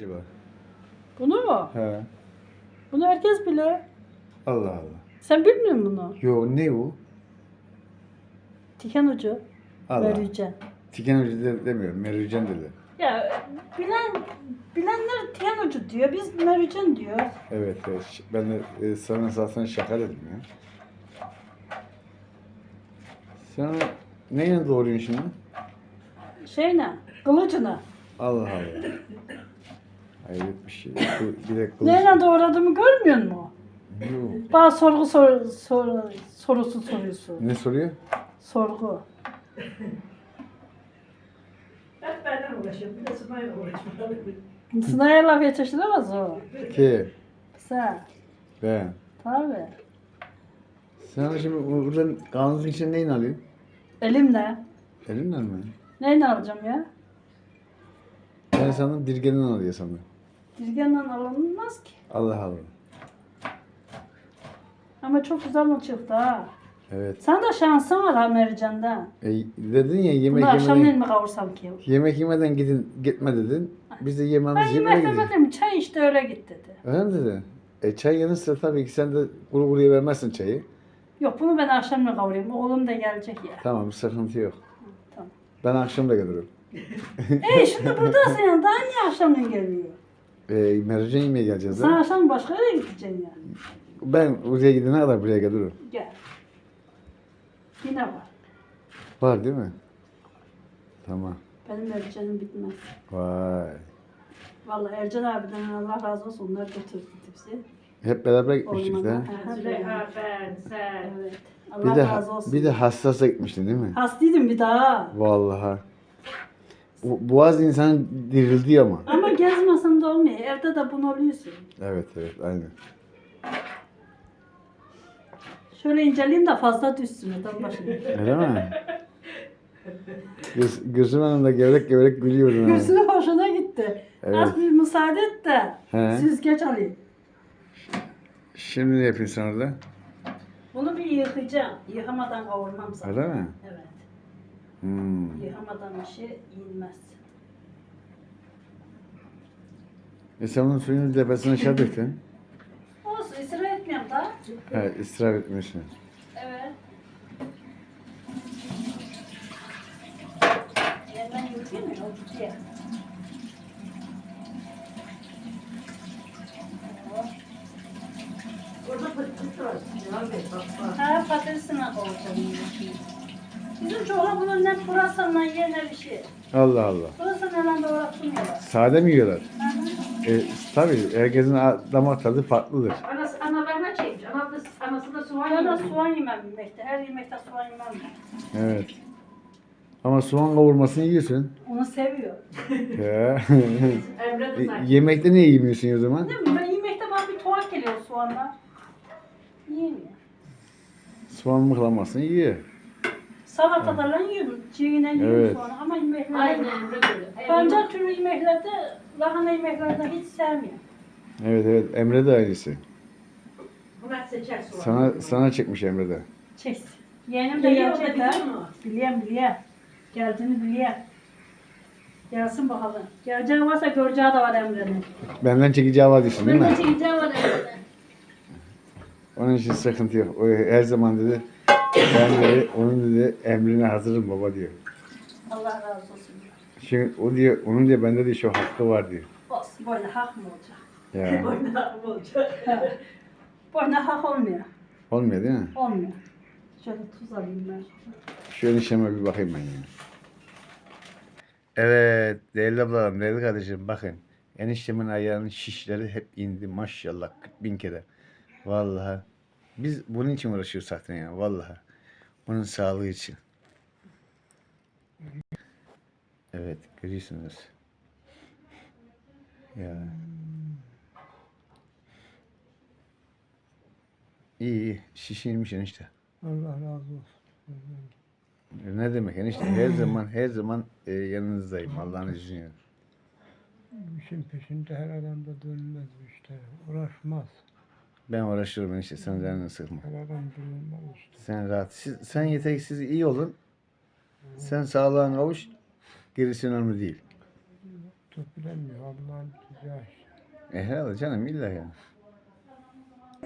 Acaba? Bunu mu? He. Bunu herkes bilir. Allah Allah. Sen bilmiyor musun bunu? Yo ne bu? Tiken ucu. Allah. Merücan. Tiken ucu de, demiyorum. Merücan dedi. Ya bilen bilenler tiken ucu diyor. Biz merücan diyoruz. Evet, evet. Ben de e, sana zaten şaka dedim ya. Sen neyle doğruyorsun şimdi? Şey ne? Kılıcına. Allah Allah. Hayret bir şey. Bu bir de kılıç. Neyle doğradığımı görmüyor musun? Yo. Bana sorgu sor, sor, sorusu soruyorsun. Ne soruyor? Sorgu. Hep benden uğraşıyor. Bir de Sunay'la uğraşıyor. Sınaya laf yetiştiremez o. Ki Sen. ben. Tabii. Sen şimdi buradan kanunun için neyin alıyorsun? Elimle. Elinle mi? Neyle alacağım ya? Ben sandım dirgenden alıyor sandım. Dizgenden alınmaz ki. Allah Allah. Ama çok güzel mi çıktı ha? Evet. Sen de şansın var ha Mercan'da. E, dedin ya yemek Bunu akşamleyin yemeden, mi kavursam ki? yemek yemeden gidin gitme dedin. Biz de Ben yememiz yemeye yemek gidiyoruz. yemedim. Çay işte öyle git dedi. Öyle mi dedin? E çay yanı sıra tabii ki sen de kuru kuruya vermezsin çayı. Yok bunu ben akşamleyin kavurayım. Oğlum da gelecek ya. Tamam sıkıntı yok. Tamam. Ben akşam da gelirim. e şimdi buradasın ya. Daha niye akşamleyin gelmiyor? E, mercan yemeye geleceğiz Sen ha. akşam başka yere gideceksin ya. Ben oraya gidene kadar buraya gelirim. Gel. Yine var. Var değil mi? Tamam. Benim Mercan'ım bitmez. Vay. Vallahi Ercan abiden Allah razı olsun. Onlar götürdü tipsi. Hep beraber gitmiştik de. Ben, sen. Evet. Bir Allah de razı olsun. bir de hassasa gitmiştin değil mi? Hastaydım bir daha. Vallahi. Bu, boğaz insan dirildi ama. Ama gezmesen de olmuyor. Evde de bunu oluyorsun. Evet evet aynen. Şöyle inceleyeyim de fazla düşsün adam başına. Öyle mi? Göz, gözüm önünde gevrek gevrek gülüyordun. Gözüne hoşuna gitti. Evet. Az bir müsaade et de He. süzgeç alayım. Şimdi ne yapıyorsun orada? Bunu bir yıkayacağım. Yıkamadan kavurmam zaten. Öyle mi? Evet. Hmm. Yıkamadan bir şey yenmez. E sen onun suyunu tepesine şey döktün. Olsun israf etmiyorum da. He israf etmiyorsun. Evet. Yerden yıkayayım mı? O gidiyor. Orada pıttık var. Bak bak. Ha patatesine kavuracağım. şimdi. Bizim çoğla bunun ne pırasanla yer ne bir şey. Allah Allah. Pırasanla hemen doğratmıyorlar. Sade mi yiyorlar? E, tabii herkesin damak tadı farklıdır. Anası, analarına çekmiş. Anası, anası da soğan Ben de yemiş. soğan yemem yemekte. Her yemekte soğan yemem ben. Evet. Ama soğan kavurmasını yiyorsun. Onu seviyor. Ya. Emre de E. Yemekte niye yemiyorsun o zaman? Ne bileyim ben yemekte bana bir tuhaf geliyor soğanlar. Yiyemiyor. Soğan mıhlamasını yiyor. Salatalarla yiyorum. Çiğne yiyorum Evet. soğanı ama yemeklerde... Aynen Emre böyle. Pancar türlü yemeklerde, lahana yemeklerde hiç sevmiyorum. Evet evet Emre de aynısı. Bunlar seçer soğan. Sana sana çekmiş Emre de. Çeksin. Yeğenim de Geliyor, da gelecek biliyor ha. mu? Biliyorum biliyorum. Geldiğini biliyorum. Gelsin bakalım. Geleceği varsa göreceği de var Emre'nin. Benden çekeceği var diyorsun değil Ben mi? de çekeceği var Emre'nin. Onun için sıkıntı yok. O her zaman dedi ben dedi onun dedi emrine hazırım baba diyor. Allah razı olsun. Şimdi o diyor onun diyor bende de şu hakkı var diyor. Olsun böyle hak mı olacak? Ya Boynağım olacak. Böyle hak olmuyor. olmuyor değil mi? Olmuyor. Şöyle tuz alayım ben. Şu enişteme bir bakayım ben ya. Evet değerli ablalarım, değerli kardeşim bakın. Eniştemin ayağının şişleri hep indi maşallah 40 bin kere. Vallahi biz bunun için uğraşıyoruz zaten ya vallahi. Onun sağlığı için. Evet görüyorsunuz. Ya. İyi iyi şişirmiş enişte. Allah razı olsun. Ne demek enişte her zaman her zaman e, yanınızdayım Allah'ın izniyle. İşin peşinde her adam da dönmez işte. Uğraşmaz. Ben uğraşıyorum enişte sen canını sıkma. İşte. Sen rahat. Siz, sen yeter ki siz iyi olun. Sen sağlığına kavuş. Gerisi önemli değil. Artık bilemiyor. Allah'ın güzel. E herhalde canım illa ya.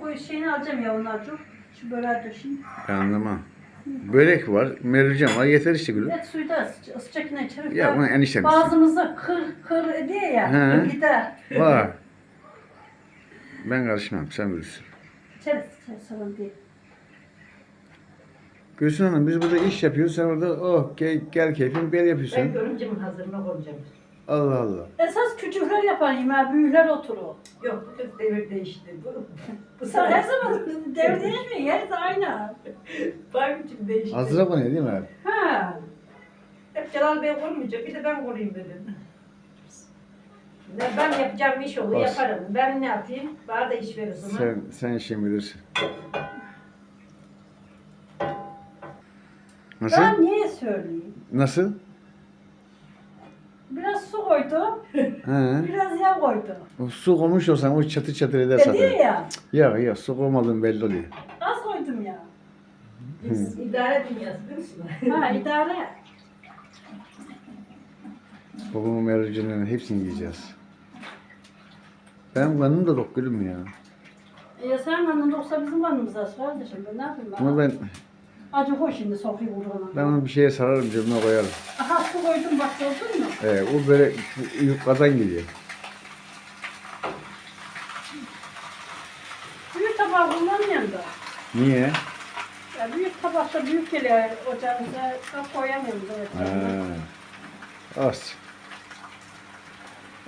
Bu şeyini alacağım ya onlar çok. Şu böreği düşün. Ben anlamam. Börek var, mercan var. Yeter işte gülüm. Et suyu da ısıca- ısıcakına çevir. Ya bunu eniştem. Bazımızı kır kır ediyor ya. He. Gider. Var. Ben karışmam. Sen bilirsin. İçeriz. içeriz, Sorun değil. Gülsün Hanım biz burada iş yapıyoruz. Sen orada oh gel, gel keyfin bel Ben yapıyorsun. görümcemin hazırına koyacağım. Allah Allah. Esas küçükler yapar yemeği, büyükler oturur. Yok bu kız devir değişti. Bu, bu Sen her sefer zaman devir değişmiyor, her zaman aynı. bakımcım değişti. Hazıra konuyor değil mi abi? Ha. Hep Celal Bey koruymayacak. Bir de ben koruyayım dedim. Ne ben yapacağım iş olur Olsun. yaparım. Ben ne yapayım? Bana da iş verirsin. ha. Sen, sen işin bilirsin. Nasıl? Ben niye söyleyeyim? Nasıl? Biraz su koydu, He. biraz yağ koydu. O su koymuş olsan o çatır çatır eder Dedi zaten. ya, Ya ya su koymadığın belli oluyor. az koydum ya. Biz idare dünyası değil misin? Ha idare. Babamın mercanlarının hepsini yiyeceğiz. Benim kanım da dok gülüm ya. Ya sen benden yoksa bizim kanımıza kardeşim ben ne yapayım ben? Ama ben Acı koy şimdi sofrayı vurduğuna. ben onu bir şeye sararım cebime koyarım. Aha su koydum bak gördün mü? Ee, o böyle yukarıdan geliyor. Büyük tabağı kullanmıyorum da. Niye? Ya büyük tabakta büyük geliyor ocağımıza. Çok koyamıyoruz evet. Ha. Olsun.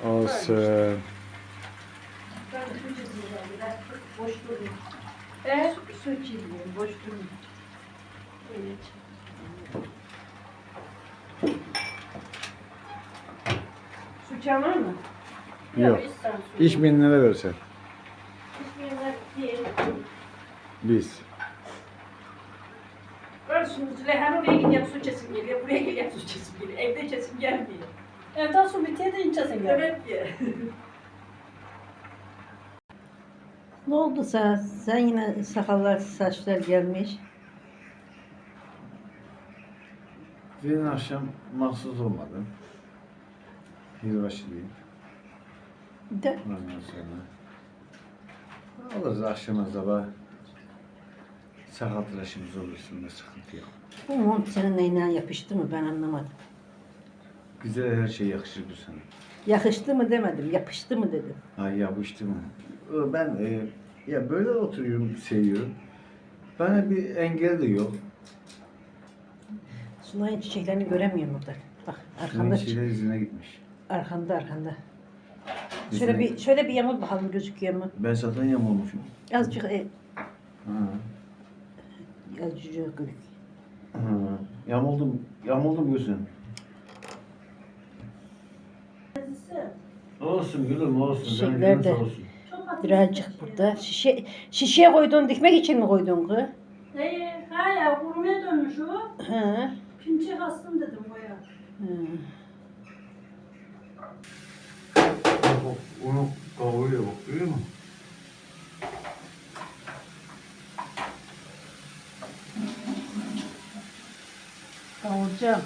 Olsun. Ben su çizeceğim. Biraz boş durayım. E? Su çizeyim. Boş durayım. Evet. Su çamur mu? Yok. su. İş bin lira versen. Hiçbirine değil. Biz. Şimdi Züleyhan oraya gideceğim su çesim geliyor. Buraya gideceğim su çesim geliyor. Evde çesim gelmiyor. Evden su bitiyor da içesin gel. Evet diye. Ne oldu sana? Sen yine sakallar, saçlar gelmiş. Dün akşam mahsus olmadım. Yılbaşı değil. De, Ondan sonra. Alırız akşama sabah. Sakat tıraşımız olursun da sıkıntı yok. bu mont senin neyine yapıştı mı ben anlamadım. Güzel her şey yakışır bu sana. Yakıştı mı demedim, yapıştı mı dedim. Ay yapıştı mı? Ben e, ya böyle oturuyorum, seviyorum. Bana bir engel de yok. Sunay'ın çiçeklerini göremiyorum orada. Bak Senin arkanda, şeyler izine gitmiş. arkanda, arkanda. İzine- Şöyle bir, şöyle bir yamul bakalım gözüküyor mu? Ben zaten yamulmuşum. Azıcık, e, Ha. azıcık gözük. Ha. Yamuldum, yamuldum gözüm. Olsun gülüm olsun. Çiçekler canın de. sağ olsun. Birazcık bir burada. Şişe, şişeye koydun, dikmek için mi koydun kız? Ee, ha ya kurumaya dönmüş o. Hı. Pinçe hastım dedim boya. Hı. Onu kavuruyor bak görüyor musun? Kavuracağım.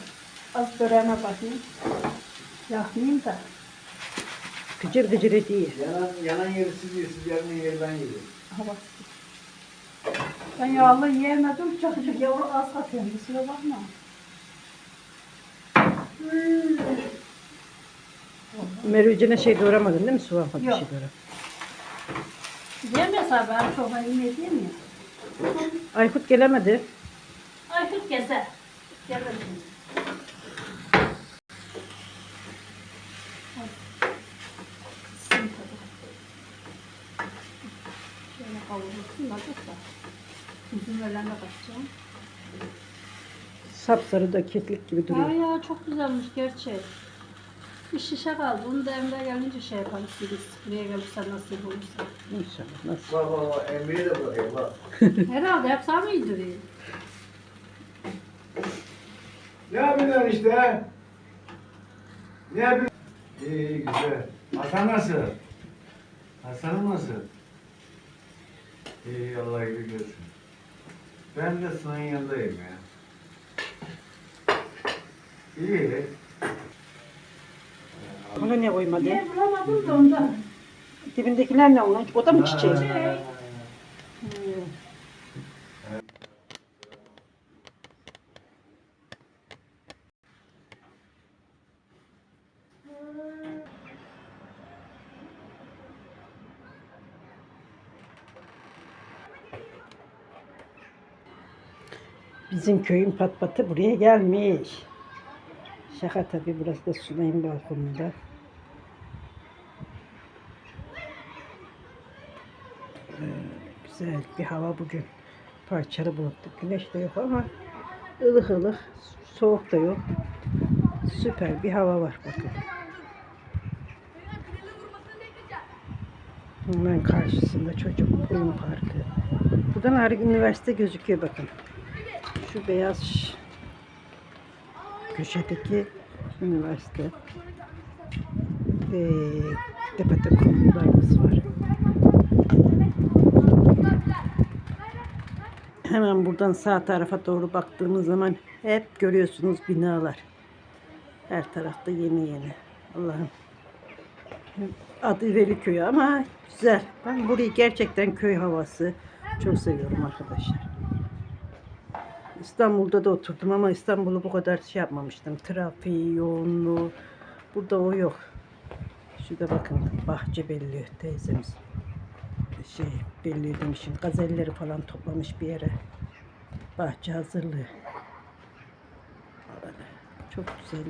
Az böreğime bakayım. Yakmayayım da. Gıcır gıcır ediyor. Yanan, yanan yeri siz yiyor, siz yanmayan yeri ben yiyorum. Hava. Ben yağlı yiyemedim. Çok çok yavru az atıyorum. Kusura bakma. Merveciğine şey doğramadın değil mi? Soğan falan bir Yok. şey doğra. Yemese ben çok iyi diyeyim ya. Aykut gelemedi. Aykut gezer. Gelir şimdi. Kısayım tabii. Şöyle da. Üzüm öğlenme bakacağım. Sapsarı da keklik gibi duruyor. Ay ya çok güzelmiş gerçek. Bir şişe kaldı. Bunu da Emre gelince şey yaparız. Biz buraya gelirse nasip olursa. İnşallah. Nasıl? Bak bak bak Emre'ye de bırakayım bak. Herhalde hep sana mı yediriyor? Ne yapıyorsun işte? Ne yapıyorsun? İyi iyi güzel. Hasan nasıl? Hasan'ın nasıl? İyi Allah iyilik versin. Ben de senin yanındayım ya. İyi. Ona ne koymadı? Yer bulamadım da ondan. Dibindekiler ne onun? O da mı çiçeği? Şey, Bizim köyün patpatı buraya gelmiş. Şaka tabii burası da Sunay'ın balkonunda. Böyle güzel bir hava bugün. Parçalı bulutlu. Güneş de yok ama ılık ılık. Soğuk da yok. Süper bir hava var bakın. Hemen karşısında çocuk oyun parkı. Buradan Arık Üniversite gözüküyor bakın. Şu beyaz köşedeki üniversite. Ve tepede konutlarımız var. Hemen buradan sağ tarafa doğru baktığımız zaman hep görüyorsunuz binalar. Her tarafta yeni yeni. Allah'ım. Adı Veli ama güzel. Ben burayı gerçekten köy havası çok seviyorum arkadaşlar. İstanbul'da da oturdum ama İstanbul'u bu kadar şey yapmamıştım. Trafiği, yoğunluğu. Burada o yok. Şurada bakın bahçe belli teyzemiz. Şey belli demişim. Gazelleri falan toplamış bir yere. Bahçe hazırlığı. Çok güzel.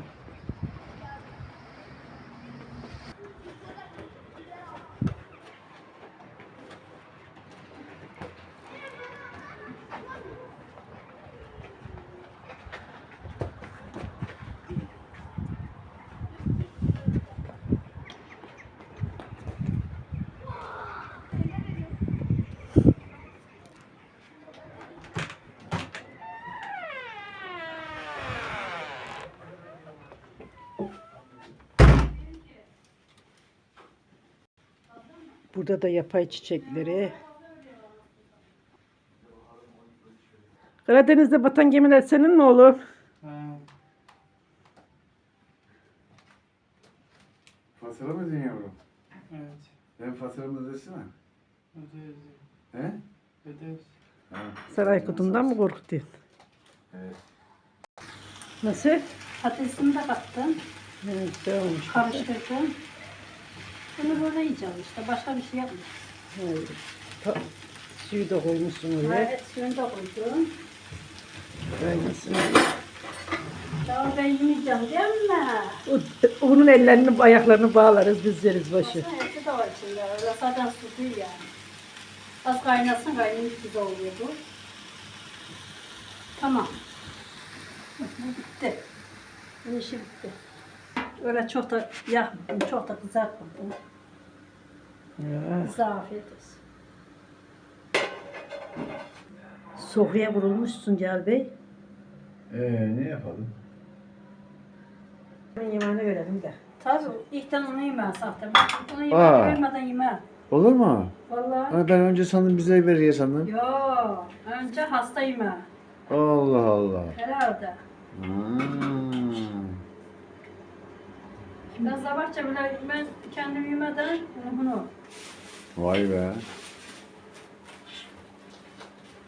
Burada da yapay çiçekleri. Karadeniz'de batan gemiler senin mi oğlum? Fatura mı ödedin yavrum? Evet. Ben faturamı ödesene. Öderiz. He? Öderiz. Ha. Saray kutundan mı korkutuyorsun? Evet. Nasıl? patatesini de kattım. Evet, güzel olmuş. Karıştırdım. Bunu böyle yiyeceğim işte. Başka bir şey yapmıyorum. Evet. Ta- Suyu da koymuşsun oraya. Evet, suyunu da koydum. Kaynasın. Ya ben yemeyeceğim değil mi? O- Onun ellerini, ayaklarını bağlarız, biz yeriz başı. Baksana eti de var içinde. Öyle zaten su değil yani. Az kaynasın kaynayınca güzel oluyor bu. Tamam. Bu bitti. Bunun işi bitti. Öyle çok da yakmadım, çok da kızartmadım. Ya. Size afiyet olsun. Sofraya vurulmuşsun Cel Bey. Ee, ne yapalım? Ben yemeğini görelim de. Tabii ilkten onu yemem zaten. Onu Aa. yemek vermeden yemem. Olur mu? Vallahi. Ha, ben önce sandım bize veriyor sandım. Yo, önce hasta yemem. Allah Allah. Herhalde. Hmm. Ben sabahça bile ben kendim yemeden bunu. Vay be.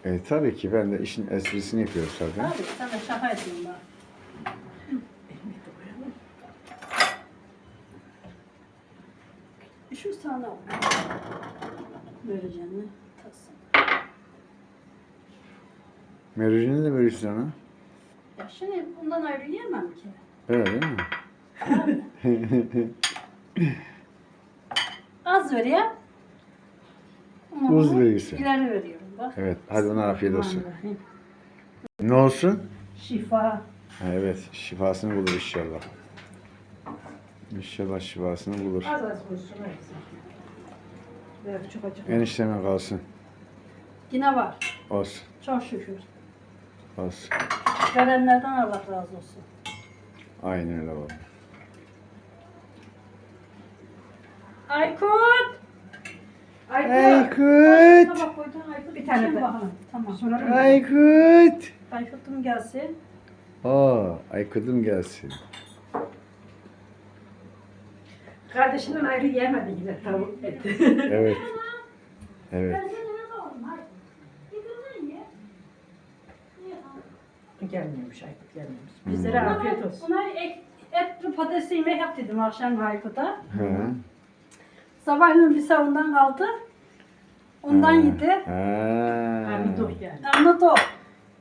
E tabii ki ben de işin esprisini yapıyoruz zaten. Abi sen de şaka ediyorsun bak. Şu sana vereceğini tasın. Merujini de veriyorsun sana. Ya şimdi bundan ayrı yiyemem ki. Öyle değil mi? Az ver ya. Uz verirse. İleri veriyorum bak. Evet, hadi ona afiyet olsun. Ne olsun? Şifa. Evet, şifasını bulur inşallah. İnşallah şifasını bulur. Az az koysun. Ver çok acık. Enişteme kalsın. Yine var. Olsun, Çok şükür. olsun. Verenlerden Allah razı olsun. Aynen öyle baba. Aykut! Aykut! Tabak koydun Aykut. Bir tane de. bakalım. Tamam. Aykut! Aykut'um gelsin. Aa, Aykut'um gelsin. Kardeşinden ayrı yemedi yine tavuk eti. Evet. Evet. gelmiyormuş Aykut gelmiyormuş. Bizlere afiyet olsun. Ona et, etli patates yemek yap dedim akşam Aykut'a. Hı. Sabahleyin bir savundan kaldı. Ondan yedi. Ha. Anladık yani. Anladık.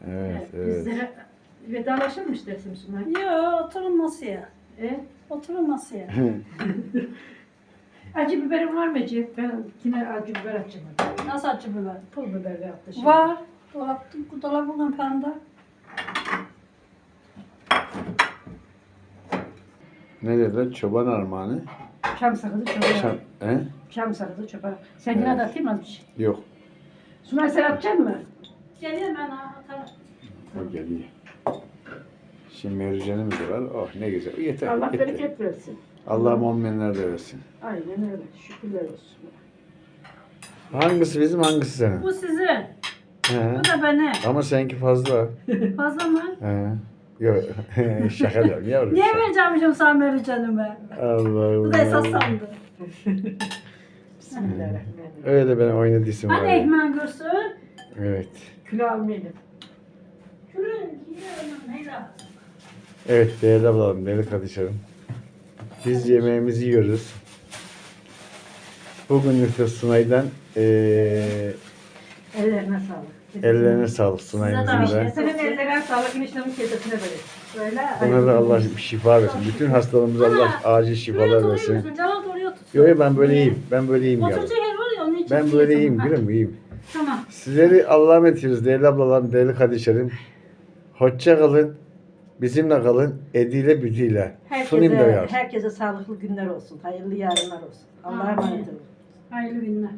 Evet, evet. Bizlere vedalaşır mı istersin Sunay? Yok oturun masaya. E? Oturun masaya. Acı biberin var mı Ece? Ben yine acı biber açacağım. Nasıl acı biber? Pul biberle yaptı şimdi. Var. Dolapta, dolabın kapağında. ne dediler? Çoban armağanı. Çam sakızı çöpe. Şam, he? Çam sakızı çöpe. Sen yine de atayım az bir şey? Yok. Sunay sen atacaksın mı? Geliyorum ben atarım. O geliyor. Şimdi mercanımız da var. Oh ne güzel. Yeter. Allah yeter. bereket versin. Allah muammenler de versin. Aynen öyle. Şükürler olsun. Hangisi bizim hangisi senin? Bu sizin. He. Bu da benim. Ama seninki fazla. Fazla mı? He. Yok. Şaka diyorum yavrum. Niye şaka. vereceğim sana vereceğim ben? Allah Bu da esas Allah. sandı. Bismillahirrahmanirrahim. Öyle ben oynadıysam var Hadi ya. ekmeğin görsün. Evet. Almayalım. Neyla? Evet değerli ablalarım, değerli kardeşlerim. Biz yemeğimizi yiyoruz. Bugünlük de Sunay'dan eee Ellerine sağlık. Ellerine sağlık de da. Senin ellerine sağlık. Eniştemin kesesine böyle. Böyle. Ona da Allah şifa versin. Bütün hastalarımıza Allah acil şifalar versin. Canım oraya tut. Yok yok ben böyle iyiyim. Ben böyle iyiyim ya. Oturacak yer var ya onun için. Ben böyle iyisin. iyiyim gülüm iyiyim. Tamam. Sizleri Allah'a emanet ediyoruz değerli ablalarım, değerli kardeşlerim. Hoşça kalın. Bizimle kalın. Ediyle büdüyle. Sunayım da Herkese, yar. herkese sağlıklı günler olsun. Hayırlı yarınlar olsun. Allah'a emanet olun. Hayırlı günler.